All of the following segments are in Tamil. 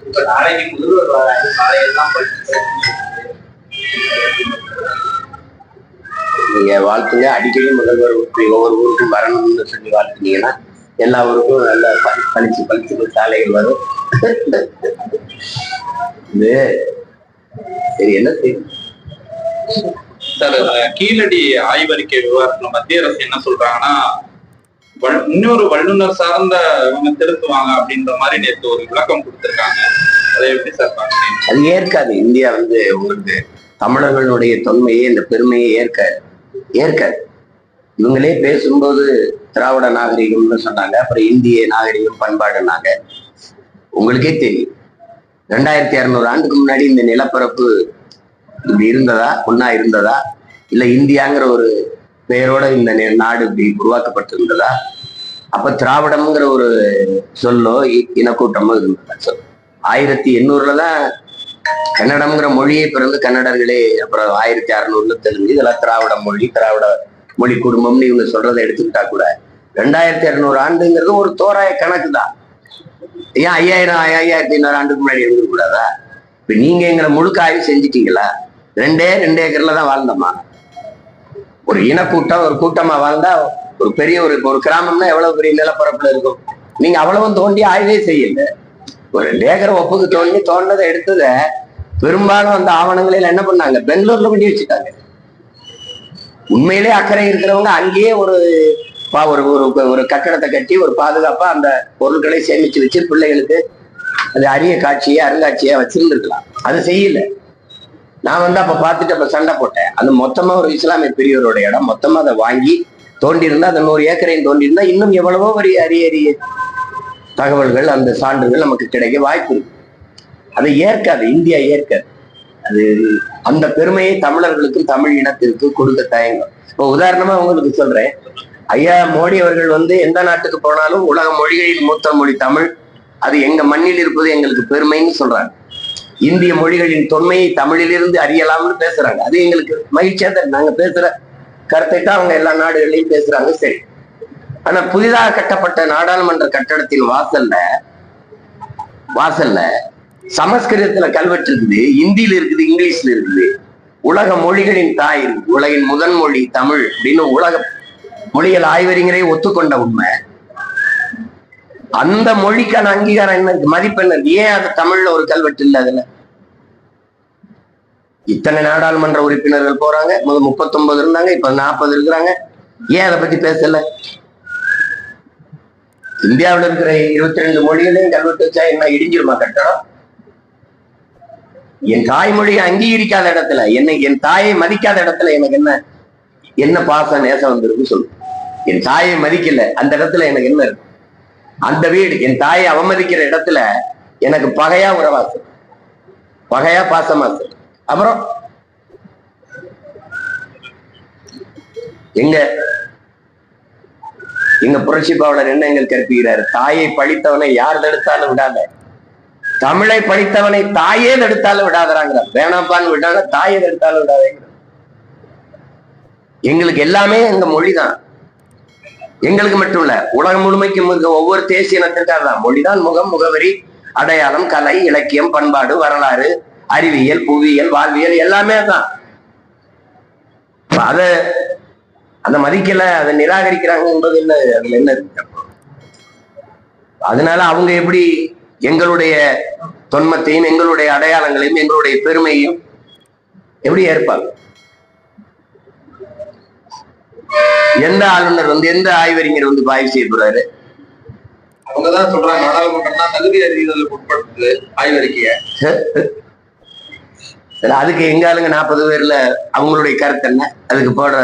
இப்ப நாளைக்கு முதல்வர் வராது காலையெல்லாம் நீங்க வாழ்த்துங்க. அடிக்கடி முதல்வர் ஒவ்வொரு ஊருக்கும் வரணும்னு சொல்லி வாழ்த்துனீங்கன்னா எல்லா ஊருக்கும் நல்ல பழிச்சு பழிச்சு பளிச்சு சாலைகள் வரும். இது சரி என்ன செய்யும் சார் கீழடி ஆய்வறிக்கை விவகாரத்துல மத்திய அரசு என்ன சொல்றாங்கன்னா இன்னொரு வல்லுநர் சார்ந்த இவங்க திருத்துவாங்க அப்படின்ற மாதிரி நேற்று ஒரு விளக்கம் கொடுத்திருக்காங்க. அதை எப்படி சார் பாக்குறீங்க அது ஏற்காது. இந்தியா வந்து உங்களுக்கு தமிழர்களுடைய தொன்மையை இந்த பெருமையை ஏற்க ஏற்காது. இவங்களே பேசும்போது திராவிட நாகரிகம்னு சொன்னாங்க. அப்புறம் இந்திய நாகரிகம் பண்பாடுனாங்க உங்களுக்கே தெரியும். ரெண்டாயிரத்தி இரநூறு ஆண்டுக்கு முன்னாடி இந்த நிலப்பரப்பு இப்படி இருந்ததா ஒன்னா இருந்ததா? இல்ல இந்தியாங்கிற ஒரு பெயரோட இந்த நாடு இப்படி உருவாக்கப்பட்டிருந்ததா? அப்ப திராவிடம்ங்கிற ஒரு சொல்லோ இனக்கூட்டமோ இருந்ததா சொல் ஆயிரத்தி எண்ணூறுல தான் கன்னடம்ங்கிற மொழியை பிறந்து கன்னடர்களே அப்புறம் ஆயிரத்தி அறுநூறுல தெலுங்கு இதெல்லாம் திராவிட மொழி திராவிட மொழி குடும்பம்னு இவங்க சொல்றதை எடுத்துக்கிட்டா கூட ரெண்டாயிரத்தி இரநூறு ஆண்டுங்கிறது ஒரு தோராய கணக்கு தான். ஏன் ஐயாயிரம் ஐயாயிரத்தி ஐநூறு ஆண்டுக்கு முன்னாடி இருந்துக்க கூடாதா? இப்ப நீங்க எங்களை முழுக்க ஆய்வு செஞ்சிட்டீங்களா? ரெண்டே ரெண்டு ஏக்கர்ல தான் வாழ்ந்தோமா? ஒரு இனக்கூட்டம் ஒரு கூட்டமா வாழ்ந்தா ஒரு பெரிய ஒரு ஒரு கிராமம்னா எவ்வளவு பெரிய நிலப்பரப்புல இருக்கும்? நீங்க அவ்வளவும் தோண்டி ஆய்வே செய்யல. ஒரு லேகர் ஒப்புக்கு தோண்டி தோண்டதை எடுத்தத பெரும்பாலும் அந்த ஆவணங்களில் என்ன பண்ணாங்க? பெங்களூர்ல கொண்டு வச்சுட்டாங்க. உண்மையிலே அக்கறை இருக்கிறவங்க அங்கேயே ஒரு பா- ஒரு ஒரு ஒரு கட்டடத்தை கட்டி ஒரு பாதுகாப்பா அந்த பொருட்களை சேமிச்சு வச்சு பிள்ளைகளுக்கு அது அரிய காட்சியை அருங்காட்சியா வச்சிருந்துருக்கலாம். அது செய்யல. நான் வந்து அப்ப பார்த்துட்டு அப்ப சண்டை போட்டேன். அது மொத்தமா ஒரு இஸ்லாமிய பெரியவரோட இடம். மொத்தமா அதை வாங்கி தோண்டி இருந்தா அந்த நூறு ஏக்கரையும் தோண்டி இருந்தா இன்னும் எவ்வளவோ ஒரு அரிய அரிய தகவல்கள் அந்த சான்றுகள் நமக்கு கிடைக்க வாய்ப்பு இருக்கு. அதை ஏற்காது இந்தியா ஏற்காது. அது அந்த பெருமையை தமிழர்களுக்கும் தமிழ் இனத்திற்கு கொடுக்க தயங்கும் இப்போ உதாரணமா உங்களுக்கு சொல்றேன். ஐயா மோடி அவர்கள் வந்து எந்த நாட்டுக்கு போனாலும் உலக மொழிகளில் மூத்த மொழி தமிழ். அது எங்க மண்ணில் இருப்பது எங்களுக்கு பெருமைன்னு சொல்றாங்க. இந்திய மொழிகளின் தொன்மையை தமிழிலிருந்து அறியலாம்னு பேசுறாங்க. அது எங்களுக்கு மகிழ்ச்சியா தான் நாங்க பேசுற கருத்தை தான் அவங்க எல்லா நாடுகள்லயும் பேசுறாங்க. சரி. ஆனா புதிதாக கட்டப்பட்ட நாடாளுமன்ற கட்டடத்தின் வாசல்ல வாசல்ல சமஸ்கிருதத்துல கல்வெட்டு இருக்குது இந்தியில இருக்குது இங்கிலீஷ்ல இருக்குது. உலக மொழிகளின் தாய் உலகின் முதன் மொழி தமிழ் அப்படின்னு உலக மொழிகள் ஆய்வறிஞரை ஒத்துக்கொண்ட உண்மை. அந்த மொழிக்கான அங்கீகாரம் என்ன? இருக்கு மதிப்பு என்ன? இருக்கு? ஏன் அது தமிழ்ல ஒரு கல்வெட்டு இல்ல அதுல? இத்தனை நாடாளுமன்ற உறுப்பினர்கள் போறாங்க. முதல் முப்பத்தொன்பது இருந்தாங்க இப்ப நாற்பது இருக்கிறாங்க. ஏன் அதை பத்தி பேசல? இந்தியாவுல இருக்கிற இருபத்தி ரெண்டு மொழிகளையும் கல்வெட்டு வச்சா என்ன இடிஞ்சிருமா கட்டணம் என் தாய்மொழியை அங்கீகரிக்காத இடத்துல என்னை என் தாயை மதிக்காத இடத்துல எனக்கு என்ன என்ன பாசம் நேசம் வந்திருக்கு சொல்லு. என் தாயை மதிக்கல அந்த இடத்துல எனக்கு என்ன இருக்கு? அந்த வீடு என் தாயை அவமதிக்கிற இடத்துல எனக்கு பகையா உறவாசு. பகையா பாசமாசு. அப்புறம் எங்க எங்க புரட்சி பாவலர் எண்ணங்கள் கற்பிக்கிறார்? தாயை பழித்தவனை யார் தடுத்தாலும் விடாத. தமிழை படித்தவனை தாயே தடுத்தாலும் விடாதராங்கிற வேணாப்பான்னு விடாத தாயை தடுத்தாலும் விடாதேங்கிற எங்களுக்கு எல்லாமே எங்க மொழிதான். எங்களுக்கு மட்டும் இல்ல உலகம் முழுமைக்கும் இருக்க ஒவ்வொரு தேசிய இனத்திற்கும் மொழிதான் முகம் முகவரி அடையாளம் கலை இலக்கியம் பண்பாடு வரலாறு அறிவியல் புவியியல் வாழ்வியல் எல்லாமே தான் அத அந்த மதிக்கல அதை நிராகரிக்கிறாங்க என்பது என்ன அதுல என்ன அதனால அவங்க எப்படி எங்களுடைய தொன்மத்தையும் எங்களுடைய அடையாளங்களையும் எங்களுடைய பெருமையும் எப்படி ஏற்பாங்க? எந்த ஆளுநர் வந்து எந்த ஆய்வறிஞர் வந்து ஆய்வு செய்ய போறாரு? அவங்கதான் சொல்றாங்க நாடாளுமன்றம் தகுதி அறிவியலுக்கு உட்படுத்துது ஆய்வறிக்கைய. அதுக்கு எங்க ஆளுங்க நாற்பது பேர்ல அவங்களுடைய கருத்து என்ன? அதுக்கு போடுற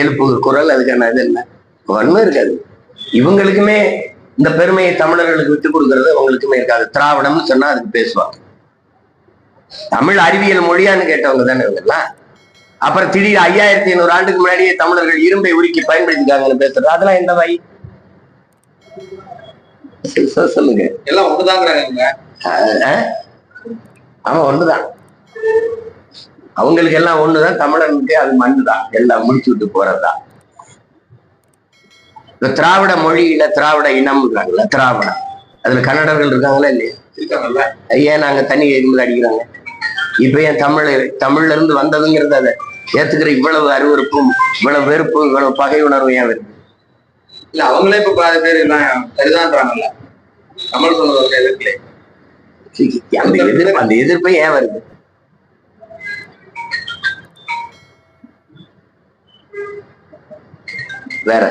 எழுப்பு குரல் அதுக்கான இது என்ன? ஒண்ணும் இருக்காது. இவங்களுக்குமே இந்த பெருமையை தமிழர்களுக்கு விட்டு கொடுக்கறது அவங்களுக்குமே இருக்காது. திராவிடம்னு சொன்னா அதுக்கு பேசுவாங்க. தமிழ் அறிவியல் மொழியான்னு கேட்டவங்க தானே இவங்கெல்லாம்? அப்புறம் திடீர் ஐயாயிரத்தி ஐநூறு ஆண்டுக்கு முன்னாடியே தமிழர்கள் இரும்பை உருக்கி பயன்படுத்திக்காங்கன்னு பேசுறது. அதெல்லாம் எந்த வை? சொ- சொல்லுங்க. எல்லாம் ஒண்ணுதாங்கிறாங்க ஆமா ஒண்ணுதான். அவங்களுக்கு எல்லாம் ஒண்ணுதான் தமிழனுக்கு அது மண்ணுதான். எல்லாம் முடிச்சு விட்டு போறதுதான். இந்த திராவிட மொழியில திராவிட இனம்ங்கிறாங்கல்ல திராவிடம். அதுல கன்னடர்கள் இருக்காங்களா இல்லையா? இருக்காங்கல்ல. ஏன் நாங்க தண்ணி கேட்கும்போது அடிக்கிறாங்க? இப்ப ஏன் தமிழ் தமிழ்ல இருந்து வந்ததுங்கிறது அதை ஏத்துக்கிற இவ்வளவு அருவருப்பும் இவ்வளவு வெறுப்பும் இவ்வளவு பகை உணர்வு ஏன் வருது? இல்ல அவங்களே இப்ப பாதி பேர் எல்லாம் சரிதான்றாங்கல்ல கமல் சொன்னது வந்து எதிர்க்கல அந்த எதிர்ப்பு அந்த எதிர்ப்பே ஏன் வருது? வேற.